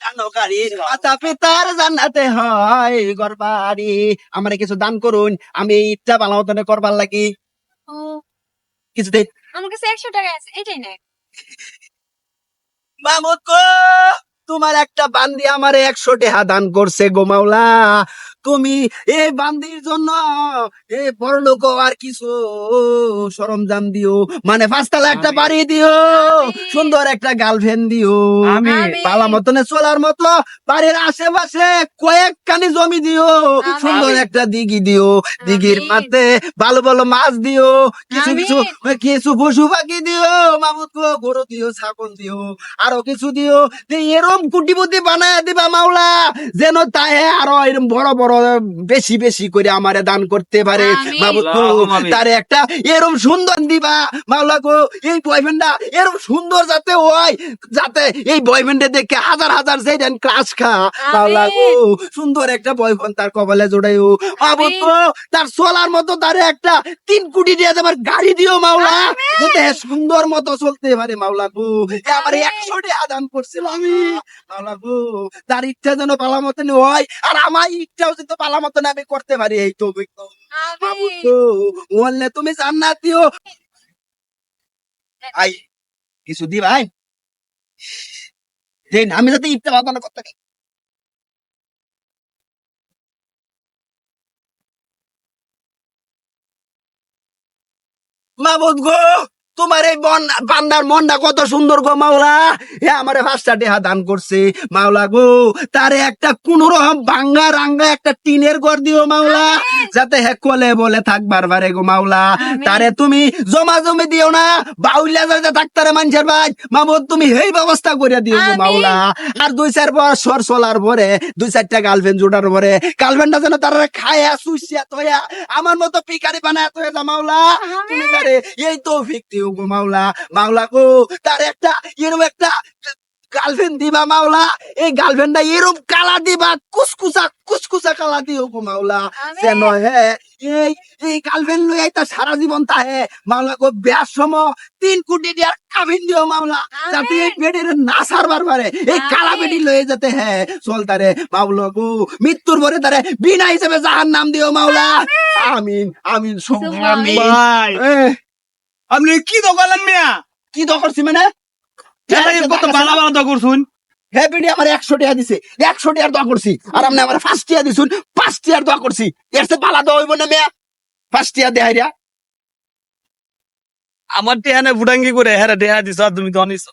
জানো গাড়ি মাতা পিতার জান্নাতে হয় গরবাড়ি আমারে কিছু দান করুন আমি ইচ্ছা ভালো মতনে করবার লাগি। কিছু দিন। আমার কাছে একশো টাকা আছে এটাই নেই মামুদ তোমার একটা বান্দি আমারে একশো টাকা দান করছে গো মাওলা। তুমি এই বান্দির জন্য এ বড় লোক আর কিছু সরঞ্জাম দিও মানে পাঁচতলা একটা বাড়ি দিও সুন্দর একটা গার্লফ্রেন্ড দিও আমিন। পালা মতনে চলার মতো বাড়ির আশেপাশে কয়েকখানি জমি দিও সুন্দর একটা দিঘি দিও দিঘির। মাঝে ভালো ভালো মাছ দিও কিছু কিছু কিছু পশু পাখি দিও মামুদ গো গরু দিও ছাগল দিও আরও কিছু দিও এরম কুটিপুটি বানায় দিবা মাওলা যেন তাহে আরও এরম বড় বড় বেশি বেশি করে আমারে দান করতে পারে। আমিন। তারে একটা এরম সুন্দর দিবা। মাওলা গো এই বয়ফ্রেন্ডটা এরম সুন্দর যাতে হয় যাতে এই বয়ফ্রেন্ডে দেখে হাজার হাজার সেইটান ক্লাস খা। মাওলা গো সুন্দর একটা বয়ফ্রেন্ড তার কপালে জোড়াইও। গো তার চলার মতো তারে একটা তিন কোটি দিয়ে দেবার গাড়ি দিও মাওলা যাতে সুন্দর মতো চলতে পারে মাওলা গো। আমার। একশো টাকা দান করছিল আমি। মাওলা গো তার ইচ্ছা যেন পালা মতন হয় আর আমার ইচ্ছাও যেন পালা মতন আমি করতে পারি এই তো বললে তুমি জান্নাতিও। আই কিছু দি ভাই। দেন আমি যাতে বাদানো করতে পারি। গো! তোমার এই বন- বান্দার মনটা কত সুন্দর গো মাওলা। এ আমারে পাঁচটা দেহা দান করছে। মাওলা গো তারে একটা কোন রকম ভাঙ্গা রাঙ্গা একটা টিনের ঘর দিও মাওলা। যাতে হে কোলে বলে থাকবার পারে গো মাওলা। তারে তুমি জমা জমি দিও না বাউলিয়া যাতে থাকতারে মানুষের ভাই। মামুদ তুমি এই ব্যবস্থা করে দিও গো মাওলা। আর দুই চার বছর চলার পরে দুই চারটা গার্লফ্রেন্ড জোটার পরে গার্লফ্রেন্ডটা যেন তারা খায়া সুইসিয়া তয়া আমার মতো পিকারি বানায় তয়া মাওলা। তুমি। তারে এই তো গো মাওলা মাওলা গো তার একটা এরকম একটা গার্লফ্রেন্ড দিবা মাওলা। এই গার্লফ্রেন্ডটা এরকম কালা দিবা কুসকুসা কুসকুসা কালা দিও গো মাওলা। আমিন। যেন হে এই এই গার্লফ্রেন্ড লই আইতা সারা জীবন তাহে মাওলা গো বিয়ার সময় তিন কোটি দিয়ে কাবিন দিও মাওলা যাতে এই বেডির না সারবার পারে এই কালা। বেডি লয়ে যেতে হে। চল তারে মাওলা গো মৃত্যুর পরে তারে বিনা হিসেবে জাহান নাম দিও মাওলা। আমিন আমিন সুবহান ভাই। আপনি কি দোকান মিয়া কি দরকার মানে কত বালা বালা তো করছুন হ্যাঁ বেডি আমার একশো টাকা দিছে। একশো টাকার দোয়া করছি। আর আপনি আমার ফার্স্ট টিয়া দিছুন পাঁচ টিয়ার দোয়া করছি। এর সে পালা দেওয়া হইব না মেয়া। ফার্স্ট টিয়া দেহাইরা আমার টেহানে বুডাঙ্গি করে হ্যাঁ দেহা দিছ তুমি তো অনিস